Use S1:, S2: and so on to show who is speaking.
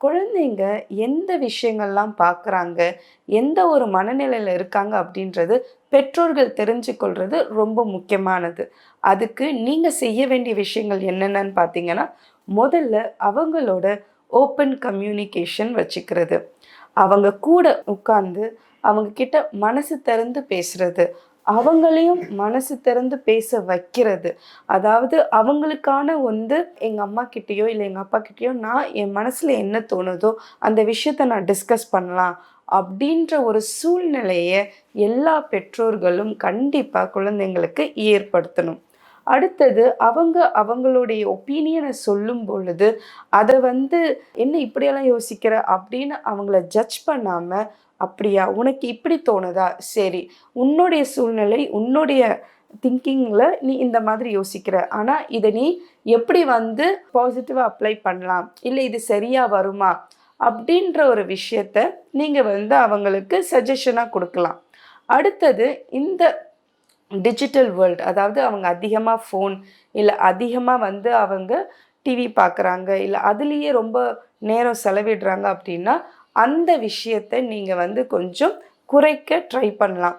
S1: குழந்தைங்க எந்த விஷயங்கள்லாம் பார்க்குறாங்க எந்த ஒரு மனநிலையில் இருக்காங்க அப்படின்றது பெற்றோர்கள் தெரிஞ்சு கொள்வது ரொம்ப முக்கியமானது. அதுக்கு நீங்கள் செய்ய வேண்டிய விஷயங்கள் என்னென்னு பார்த்தீங்கன்னா முதல்ல அவங்களோட ஓப்பன் கம்யூனிகேஷன் வச்சுக்கிறது. அவங்க கூட உட்காந்து அவங்க கிட்ட மனசு திறந்து பேசுறது. அவங்களையும் மனசு திறந்து பேச வைக்கிறது. அதாவது அவங்களுக்கான வந்து எங்கள் அம்மா கிட்டேயோ இல்லை எங்கள் அப்பா கிட்டேயோ நான் என் மனசில் என்ன தோணுதோ அந்த விஷயத்த நான் டிஸ்கஸ் பண்ணலாம். அப்படின்ற ஒரு சூழ்நிலையை எல்லா பெற்றோர்களும் கண்டிப்பாக குழந்தைங்களுக்கு ஏற்படுத்தணும். அடுத்தது அவங்க அவங்களுடைய ஒப்பீனியனை சொல்லும் பொழுது அதை வந்து என்ன இப்படியெல்லாம் யோசிக்கிற? அப்படின்னு அவங்கள ஜட்ஜ் பண்ணாமல் அப்படியா உனக்கு இப்படி தோணுதா? சரி உன்னுடைய சூழ்நிலை உன்னுடைய திங்கிங்கில் நீ இந்த மாதிரி யோசிக்கிற. ஆனால் இதை நீ எப்படி வந்து பாசிட்டிவாக அப்ளை பண்ணலாம்? இல்லை இது சரியாக வருமா? அப்படின்ற ஒரு விஷயத்த நீங்கள் வந்து அவங்களுக்கு சஜஷனாக கொடுக்கலாம். அடுத்தது இந்த டிஜிட்டல் வேர்ல்டு அதாவது அவங்க அதிகமாக ஃபோன் இல்லை அதிகமாக வந்து அவங்க டிவி பார்க்குறாங்க இல்லை அதுலேயே ரொம்ப நேரம் செலவிடுறாங்க அப்படின்னா அந்த விஷயத்தை நீங்கள் வந்து கொஞ்சம் குறைக்க ட்ரை பண்ணலாம்.